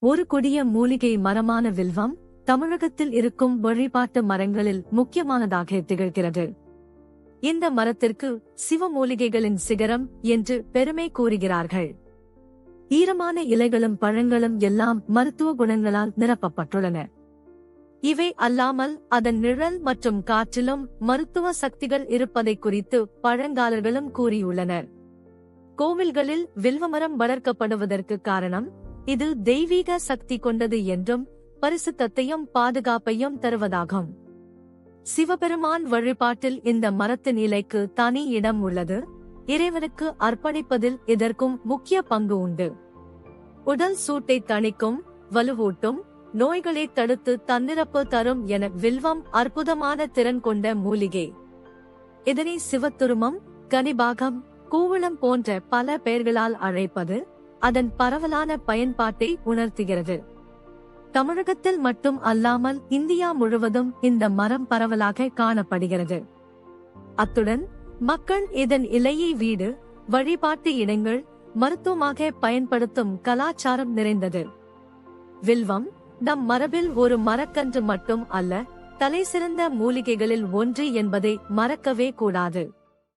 ஒரு கொடிய மூலிகை மரமான வில்வம் தமிழகத்தில் இருக்கும் வழிபாட்டு மரங்களில் முக்கியமானதாக திகழ்கிறது. இந்த மரத்திற்கு சிவமூலிகைகளின் சிகரம் என்று பெருமை கூறுகிறார்கள். ஈரமான இலைகளும் பழங்களும் எல்லாம் மருத்துவ குணங்களால் நிரப்பப்பட்டுள்ளன. இவை அல்லாமல் அதன் நிழல் மற்றும் காற்றிலும் மருத்துவ சக்திகள் இருப்பதை குறித்து பழங்காலர்களும் கூறியுள்ளனர். கோவில்களில் வில்வமரம் வளர்க்கப்படுவதற்கு காரணம் இது தெய்வீக சக்தி கொண்டது என்றும் பரிசுத்தத்தையும் பாதுகாப்பையும் தருவதாகும். சிவபெருமான் வழிபாட்டில் இந்த மரத்தின் இலைக்கு தனி இடம் உள்ளது. இறைவனுக்கு அர்ப்பணிப்பதில் இதற்கும் முக்கிய பங்கு உண்டு. உடல் சூட்டை தணிக்கும் வலுவூட்டும் நோய்களை தடுத்து தன்னிறப்பு தரும் என வில்வம் அற்புதமான திறன் கொண்ட மூலிகை. இதனை சிவத்துருமம் கனிபாகம் கூவளம் போன்ற பல பெயர்களால் அழைப்பது அதன் பரவலான பயன்பாட்டை உணர்த்துகிறது. தமிழகத்தில் மட்டும் அல்லாமல் இந்தியா முழுவதும் இந்த மரம் பரவலாக காணப்படுகிறது. அத்துடன் மக்கள் இதன் இலையை வீடு வழிபாட்டு இடங்கள் மருத்துவமாக பயன்படுத்தும் கலாச்சாரம் நிறைந்தது. வில்வம் நம் மரபில் ஒரு மரக்கன்று மட்டும் அல்ல தலைசிறந்த மூலிகைகளில் ஒன்று என்பதை மறக்கவே கூடாது.